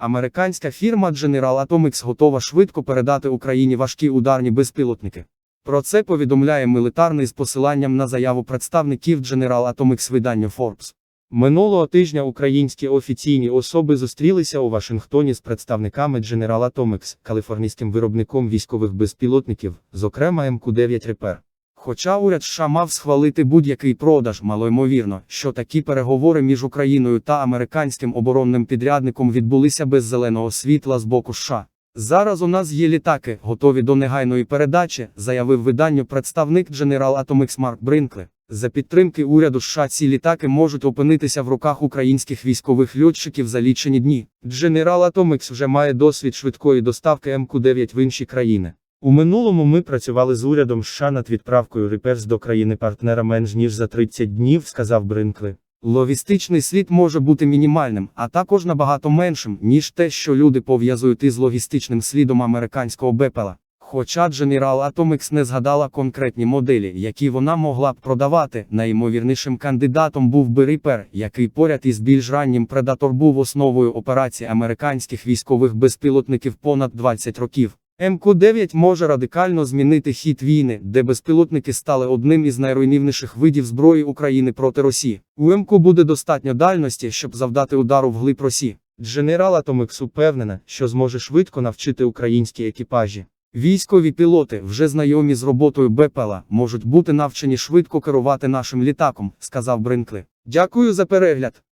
Американська фірма General Atomics готова швидко передати Україні важкі ударні безпілотники. Про це повідомляє мілітарний з посиланням на заяву представників General Atomics виданню Forbes. Минулого тижня українські офіційні особи зустрілися у Вашингтоні з представниками General Atomics, каліфорнійським виробником військових безпілотників, зокрема МК-9 Reaper. Хоча уряд США мав схвалити будь-який продаж, малоймовірно, що такі переговори між Україною та американським оборонним підрядником відбулися без зеленого світла з боку США. Зараз у нас є літаки, готові до негайної передачі, заявив виданню представник General Atomics Марк Бринкле. За підтримки уряду США ці літаки можуть опинитися в руках українських військових льотчиків за лічені дні. General Atomics вже має досвід швидкої доставки МК-9 в інші країни. У минулому ми працювали з урядом США над відправкою Реперс до країни-партнера менш ніж за 30 днів, сказав Бринкли. Логістичний слід може бути мінімальним, а також набагато меншим, ніж те, що люди пов'язують із логістичним слідом американського БПЛА. Хоча General Atomics не згадала конкретні моделі, які вона могла б продавати, найімовірнішим кандидатом був би Reaper, який поряд із більш раннім Predator був основою операцій американських військових безпілотників понад 20 років. МК-9 може радикально змінити хід війни, де безпілотники стали одним із найруйнівніших видів зброї України проти Росії. У МК буде достатньо дальності, щоб завдати удару вглиб Росії. General Atomics упевнена, що зможе швидко навчити українські екіпажі. Військові пілоти, вже знайомі з роботою БПЛА, можуть бути навчені швидко керувати нашим літаком, сказав Бринкли. Дякую за перегляд.